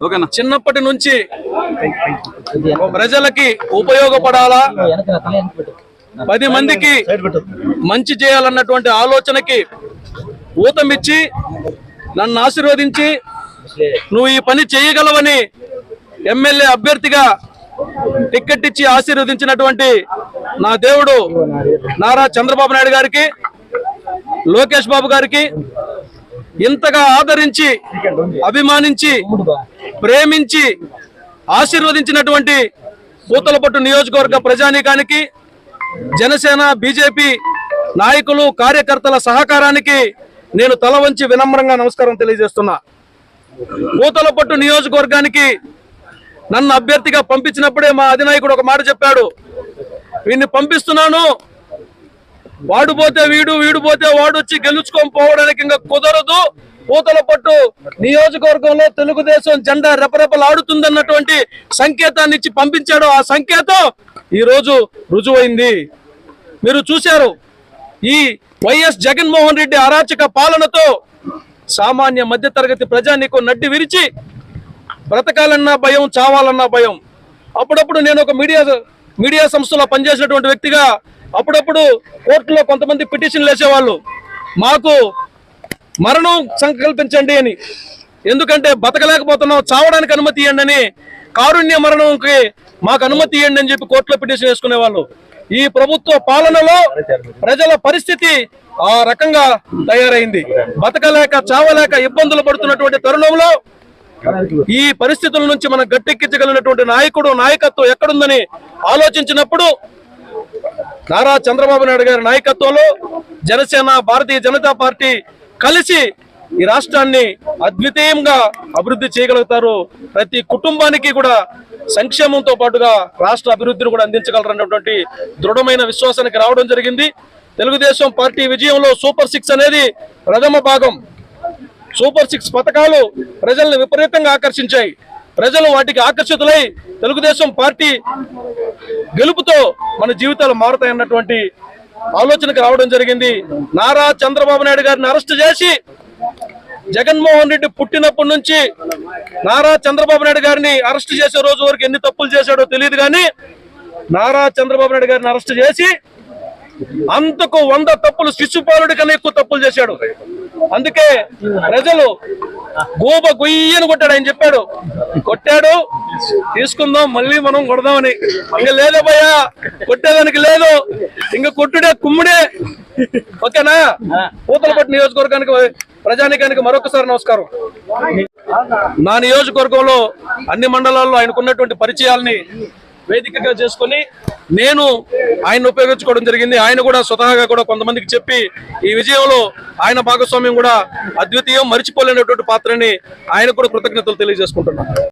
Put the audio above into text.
ఓకేనా? చిన్నప్పటి నుంచి ప్రజలకి ఉపయోగపడాలా? పది మందికి మంచి చేయాలన్నటువంటి ఆలోచనకి ఊతమిచ్చి నన్ను ఆశీర్వదించి నువ్వు ఈ పని చేయగలవని ఎమ్మెల్యే అభ్యర్థిగా టిక్కెట్ ఇచ్చి ఆశీర్వదించినటువంటి నా దేవుడు నారా చంద్రబాబు నాయుడు గారికి లోకేష్ బాబు గారికి ఇంతగా ఆదరించి అభిమానించి ప్రేమించి ఆశీర్వదించినటువంటి పూతలపట్టు నియోజకవర్గ ప్రజానీకానికి జనసేన బీజేపీ నాయకులు కార్యకర్తల సహకారానికి నేను తల వంచి వినమ్రంగా నమస్కారం తెలియజేస్తున్నా. పూతలపట్టు నియోజకవర్గానికి నన్ను అభ్యర్థిగా పంపించినప్పుడే మా అధినాయకుడు ఒక మాట చెప్పాడు. వీడిని పంపిస్తున్నాను. వాడు పోతే వీడు వీడు పోతే వాడు వచ్చి గెలుచుకొని పోవడానికి ఇంకా కుదరదు. పూతల పట్టు నియోజకవర్గంలో తెలుగుదేశం జెండా రెపరెపలాడుతుందన్నటువంటి సంకేతాన్ని ఇచ్చి పంపించాడు. ఆ సంకేతం ఈ రోజు రుజువైంది. మీరు చూశారు ఈ వైఎస్ జగన్మోహన్ రెడ్డి అరాచక పాలనతో సామాన్య మధ్యతరగతి ప్రజానీకం నడ్డి విరిచి బ్రతకాలన్నా భయం చావాలన్నా భయం. అప్పుడప్పుడు నేను ఒక మీడియా మీడియా సంస్థలో పనిచేసినటువంటి వ్యక్తిగా అప్పుడప్పుడు కోర్టులో కొంతమంది పిటిషన్లు వేసేవాళ్ళు. మాకు మరణం సంకల్పించండి అని. ఎందుకంటే బతకలేకపోతున్నాం చావడానికి అనుమతి ఇవ్వండి అని కారుణ్య మరణంకి మాకు అనుమతి ఇవ్వండి అని చెప్పి కోర్టులో పిటిషన్ వేసుకునేవాళ్ళు ఈ ప్రభుత్వ పాలనలో ప్రజల పరిస్థితి ఆ రకంగా తయారైంది. బతకలేక చావలేక ఇబ్బందులు పడుతున్నటువంటి తరుణంలో ఈ పరిస్థితుల నుంచి మనం గట్టెక్కించగలిగినటువంటి నాయకుడు నాయకత్వం ఎక్కడుందని ఆలోచించినప్పుడు నారా చంద్రబాబు నాయుడు గారి నాయకత్వంలో జనసేన భారతీయ జనతా పార్టీ కలిసి ఈ రాష్ట్రాన్ని అద్వితీయంగా అభివృద్ధి చేయగలుగుతారు. ప్రతి కుటుంబానికి కూడా సంక్షేమంతో పాటుగా రాష్ట్ర అభివృద్ధిని కూడా అందించగలరన్నటువంటి దృఢమైన విశ్వాసానికి రావడం జరిగింది. తెలుగుదేశం పార్టీ విజయంలో సూపర్ సిక్స్ అనేది ప్రథమ భాగం. సూపర్ సిక్స్ పథకాలు ప్రజల్ని విపరీతంగా ఆకర్షించాయి. ప్రజలు వాటికి ఆకర్షితులై తెలుగుదేశం పార్టీ గెలుపుతో మన జీవితాలు మారుతాయన్నటువంటి ఆలోచనకు రావడం జరిగింది. నారా చంద్రబాబు నాయుడు గారిని అరెస్ట్ చేసి జగన్మోహన్ రెడ్డి పుట్టినప్పటి నుంచి నారా చంద్రబాబు నాయుడు గారిని అరెస్ట్ చేసే రోజు వరకు ఎన్ని తప్పులు చేశాడో తెలియదు కానీ నారా చంద్రబాబు నాయుడు గారిని అరెస్ట్ చేసి అంతకు వంద తప్పులు శిశుపాలుడి కన్నా ఎక్కువ తప్పులు చేశాడు. అందుకే ప్రజలు గోబ గుయ్యను కొట్టాడు ఆయన చెప్పాడు. కొట్టాడు తీసుకుందాం మళ్ళీ మనం కొడదామని. ఇంకా లేదా భయ్యా కొట్టేదానికి లేదు. ఇంకా కొట్టుడే కుమ్ముడే. ఓకేనా? పూతలపట్టు నియోజకవర్గానికి ప్రజానికానికి మరొకసారి నమస్కారం. నా నియోజకవర్గంలో అన్ని మండలాల్లో ఆయనకున్నటువంటి పరిచయాల్ని వేదికగా చేసుకొని నేను ఆయన ఉపయోగించుకోవడం జరిగింది. ఆయన కూడా స్వతహాగా కూడా కొంతమందికి చెప్పి ఈ విజయంలో ఆయన భాగస్వామ్యం కూడా అద్వితీయం మరిచిపోలేనటువంటి పాత్రని ఆయన కూడా కృతజ్ఞతలు తెలియజేసుకుంటున్నాను.